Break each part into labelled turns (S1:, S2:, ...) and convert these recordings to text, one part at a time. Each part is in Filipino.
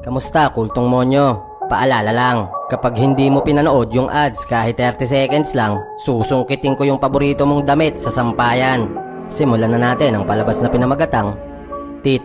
S1: Kamusta, kultong monyo? Paalala lang, kapag hindi mo pinanood yung ads kahit 30 seconds lang, susungkitin ko yung paborito mong damit sa sampayan. Simulan na natin ang palabas na pinamagatang Tit.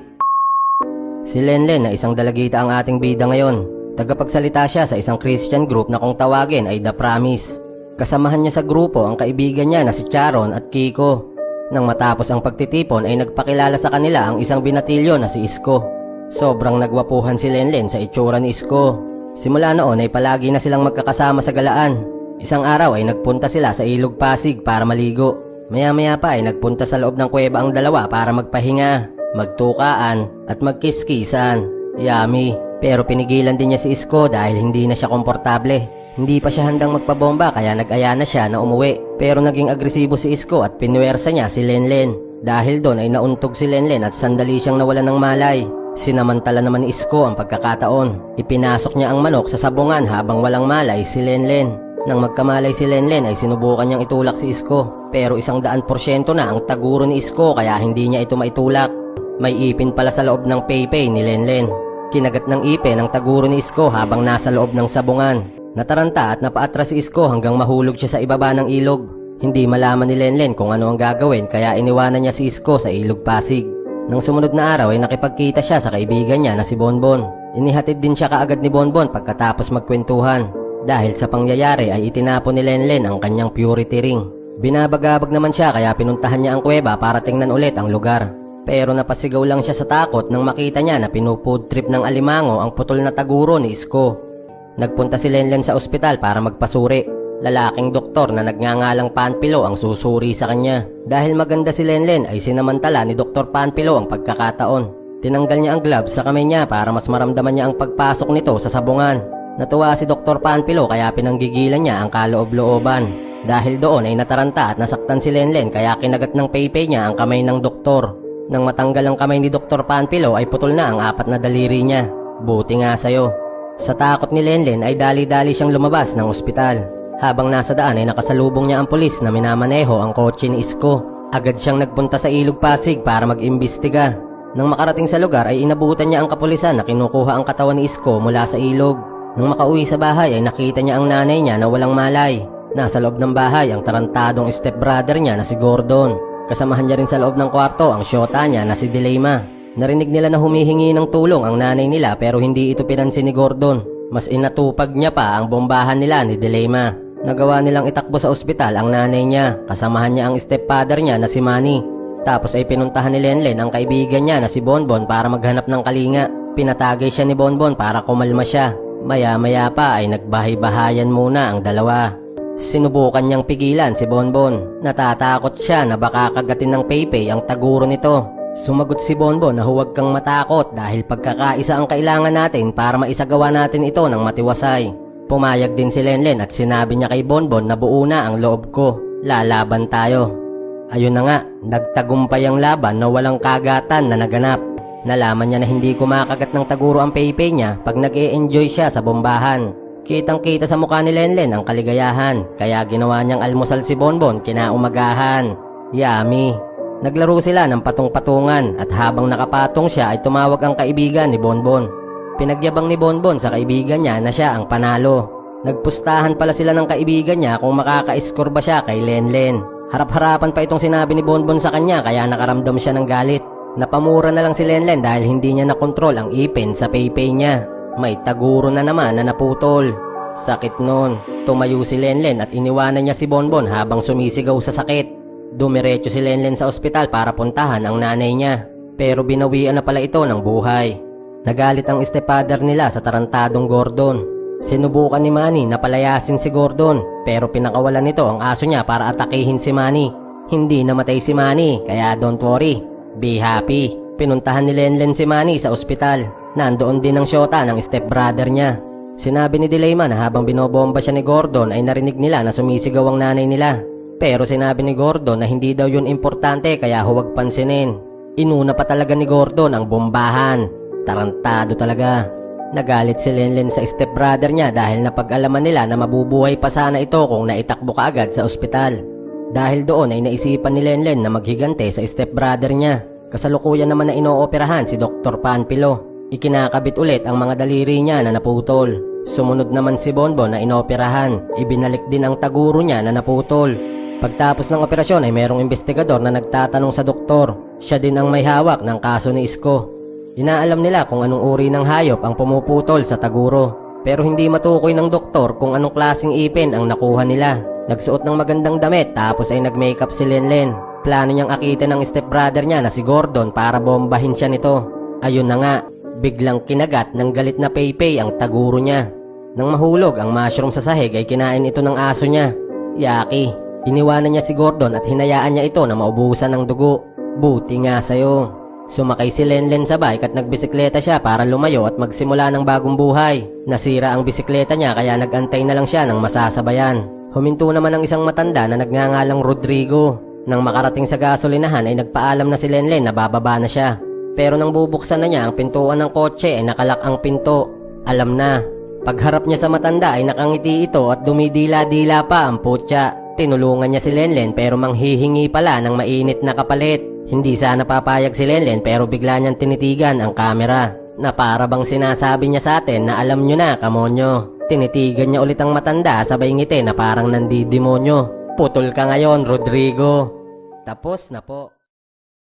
S1: Si Lenlen na isang dalagita ang ating bida ngayon. Tagapagsalita siya sa isang Christian group na kung tawagin ay The Promise. Kasamahan niya sa grupo ang kaibigan niya na si Charon at Kiko. Nang matapos ang pagtitipon ay nagpakilala sa kanila ang isang binatilyo na si Isko. Sobrang nagwapuhan si Lenlen sa itsura ni Isko. Simula noon ay palagi na silang magkakasama sa galaan. Isang araw ay nagpunta sila sa Ilog Pasig para maligo. Maya-maya pa ay nagpunta sa loob ng kuweba ang dalawa para magpahinga, magtukaan at magkiskisan. Yummy. Pero pinigilan din niya si Isko dahil hindi na siya komportable. Hindi pa siya handang magpabomba kaya nag-aya na siya na umuwi. Pero naging agresibo si Isko at pinuwersa niya si Lenlen. Dahil doon ay nauntog si Lenlen at sandali siyang nawala ng malay. Sinamantala naman ni Isko ang pagkakataon. Ipinasok niya ang manok sa sabungan habang walang malay si Lenlen. Nang magkamalay si Lenlen ay sinubukan niyang itulak si Isko. Pero isang daan porsyento na ang taguro ni Isko kaya hindi niya ito maitulak. May ipin pala sa loob ng paypay ni Lenlen. Kinagat ng ipin ang taguro ni Isko habang nasa loob ng sabungan. Nataranta at napaatras si Isko hanggang mahulog siya sa ibaba ng ilog. Hindi malaman ni Lenlen kung ano ang gagawin kaya iniwanan niya si Isko sa ilog Pasig. Nang sumunod na araw ay nakipagkita siya sa kaibigan niya na si Bonbon. Inihatid din siya kaagad ni Bonbon pagkatapos magkwentuhan. Dahil sa pangyayari ay itinapon ni Lenlen ang kanyang purity ring. Binabagabag naman siya kaya pinuntahan niya ang kuweba para tingnan ulit ang lugar. Pero napasigaw lang siya sa takot nang makita niya na pinupood trip ng alimango ang putol na taguro ni Isko. Nagpunta si Lenlen sa ospital para magpasuri. Lalaking doktor na nagngangalang Panpilo ang susuri sa kanya. Dahil maganda si Lenlen ay sinamantala ni Dr. Panpilo ang pagkakataon. Tinanggal niya ang gloves sa kamay niya para mas maramdaman niya ang pagpasok nito sa sabungan. Natuwa si Dr. Panpilo kaya pinanggigilan niya ang kaloob-looban. Dahil doon ay nataranta at nasaktan si Lenlen kaya kinagat ng paypay niya ang kamay ng doktor. Nang matanggal ang kamay ni Dr. Panpilo ay putol na ang apat na daliri niya. Buti nga sa'yo. Sa takot ni Lenlen ay dali-dali siyang lumabas ng ospital. Habang nasa daan ay nakasalubong niya ang pulis na minamaneho ang kotse ni Isko. Agad siyang nagpunta sa Ilog Pasig para mag-imbestiga. Nang makarating sa lugar ay inabutan niya ang kapulisan na kinukuha ang katawan ni Isko mula sa ilog. Nang makauwi sa bahay ay nakita niya ang nanay niya na walang malay. Nasa loob ng bahay ang tarantadong stepbrother niya na si Gordon. Kasamahan niya rin sa loob ng kwarto ang syota niya na si Dilema. Narinig nila na humihingi ng tulong ang nanay nila pero hindi ito pinansin ni Gordon. Mas inatupag niya pa ang bombahan nila ni Dilema. Nagawa nilang itakbo sa ospital ang nanay niya. Kasamahan niya ang stepfather niya na si Manny. Tapos ay pinuntahan ni Lenlen ang kaibigan niya na si Bonbon para maghanap ng kalinga. Pinatagay siya ni Bonbon para kumalma siya. Maya-maya pa ay nagbahay-bahayan muna ang dalawa. Sinubukan niyang pigilan si Bonbon. Natatakot siya na baka kagatin ng Pepe ang taguro nito. Sumagot si Bonbon na huwag kang matakot dahil pagkakaisa ang kailangan natin para maisagawa natin ito ng matiwasay. Pumayag din si Lenlen at sinabi niya kay Bonbon na buo na ang loob ko. Lalaban tayo. Ayun na nga, nagtagumpay ang laban na walang kagatan na naganap. Nalaman niya na hindi kumakagat ng taguro ang Pepe niya pag nag -e enjoy siya sa bombahan. Kitang kita sa mukha ni Lenlen ang kaligayahan, kaya ginawa niyang almusal si Bonbon kinaumagahan. Yummy! Naglaro sila ng patong-patungan at habang nakapatong siya ay tumawag ang kaibigan ni Bonbon. Pinagyabang ni Bonbon sa kaibigan niya na siya ang panalo. Nagpustahan pala sila ng kaibigan niya kung makaka-score ba siya kay Lenlen. Harap-harapan pa itong sinabi ni Bonbon sa kanya kaya nakaramdam siya ng galit. Napamura na lang si Lenlen dahil hindi niya nakontrol ang ipin sa paypay niya. May taguro na naman na naputol. Sakit nun. Tumayo si Lenlen at iniwanan niya si Bonbon habang sumisigaw sa sakit. Dumiretso si Lenlen sa ospital para puntahan ang nanay niya. Pero binawian na pala ito ng buhay. Nagalit ang stepfather nila sa tarantadong Gordon. Sinubukan ni Manny na palayasin si Gordon pero pinakawalan nito ang aso niya para atakihin si Manny. Hindi namatay si Manny kaya don't worry. Be happy. Pinuntahan ni Lenlen si Manny sa ospital. Nandoon din ang syota ng stepbrother niya. Sinabi ni Dilema na habang binobomba siya ni Gordon ay narinig nila na sumisigaw ang nanay nila. Pero sinabi ni Gordon na hindi daw yun importante kaya huwag pansinin. Inuna pa talaga ni Gordon ang bombahan. Tarantado talaga. Nagalit si Lenlen sa stepbrother niya dahil napag-alaman nila na mabubuhay pa sana ito kung naitakbo ka agad sa ospital. Dahil doon ay naisipan ni Lenlen na maghigante sa stepbrother niya. Kasalukuyan naman na inooperahan si Dr. Panpilo. Ikinakabit ulit ang mga daliri niya na naputol. Sumunod naman si Bonbon na inoperahan. Ibinalik din ang taguro niya na naputol. Pagtapos ng operasyon ay merong investigador na nagtatanong sa doktor. Siya din ang may hawak ng kaso ni Isko. Inaalam nila kung anong uri ng hayop ang pumuputol sa taguro. Pero hindi matukoy ng doktor kung anong klaseng ipin ang nakuha nila. Nagsuot ng magandang damit tapos ay nag-makeup si Lenlen. Plano niyang akitin ng stepbrother niya na si Gordon para bombahin siya nito. Ayun na nga, biglang kinagat ng galit na Paypay ang taguro niya. Nang mahulog ang mushroom sa sahig ay kinain ito ng aso niya. Yaki, iniwanan niya si Gordon at hinayaan niya ito na maubusan ng dugo. Buti nga sa'yo. Sumakay si Lenlen sa bike at nagbisikleta siya para lumayo at magsimula ng bagong buhay. Nasira ang bisikleta niya kaya nagantay na lang siya ng masasabayan. Huminto naman ang isang matanda na nagngangalang Rodrigo. Nang makarating sa gasolinahan ay nagpaalam na si Lenlen na bababa na siya. Pero nang bubuksan na niya ang pintuan ng kotse ay nakalak ang pinto. Alam na. Pagharap niya sa matanda ay nakangiti ito at dumidila-dila pa ang putya. Tinulungan niya si Lenlen pero manghihingi pala ng mainit na kapalit. Hindi sana papayag si Lenlen pero bigla niyang tinitigan ang kamera. Na para bang sinasabi niya sa atin na alam niyo na, kamonyo. Tinitigan niya ulit ang matanda sabay ngiti na parang nandidemonyo. Putol ka ngayon, Rodrigo. Tapos na po.